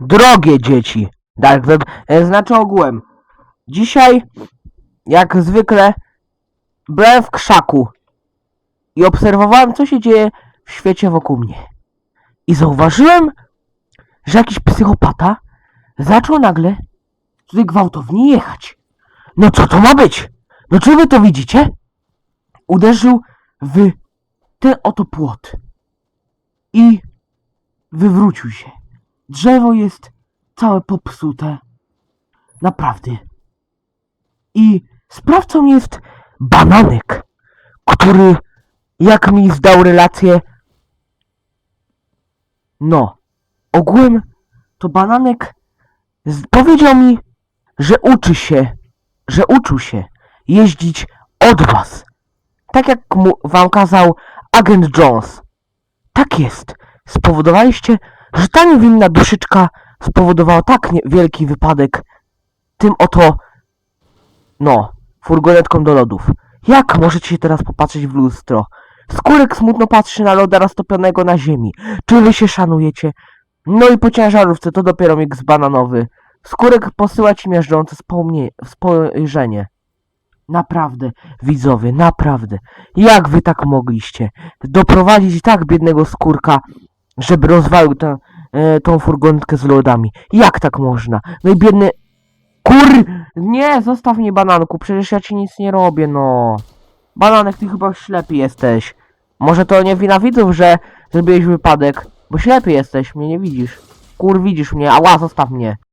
Drogie dzieci. Web, e, znaczy ogółem. Dzisiaj, jak zwykle, byłem w krzaku i obserwowałem, co się dzieje w świecie wokół mnie. I zauważyłem, że jakiś psychopata zaczął nagle tutaj gwałtownie jechać. No co to ma być? No czy wy to widzicie? Uderzył w ten oto płot i wywrócił się. Drzewo jest całe popsute. Naprawdę. I sprawcą jest bananek, który, jak mi zdał relację, no, ogółem to bananek powiedział mi, że uczy się, że uczył się jeździć od was. Tak jak mu, wam kazał agent Jones. Tak jest. Spowodowaliście, że ta niewinna duszyczka spowodowała tak wielki wypadek tym oto, no, furgonetką do lodów. Jak możecie się teraz popatrzeć w lustro? Skórek smutno patrzy na loda roztopionego na ziemi. Czy wy się szanujecie? No i po ciężarówce to dopiero miks bananowy. Skórek posyła ci miażdżące spomnie- spojrzenie. Naprawdę, widzowie, naprawdę. Jak wy tak mogliście doprowadzić tak biednego skórka, żeby rozwalił tę, e, tą furgonetkę z lodami? Jak tak można? No i biedny... Kur... Nie, zostaw mnie bananku, przecież ja ci nic nie robię, no. Bananek, ty chyba ślepy jesteś. Może to nie wina widzów, że zrobiłeś wypadek, bo ślepy jesteś, mnie nie widzisz. Kur, widzisz mnie, ała, zostaw mnie.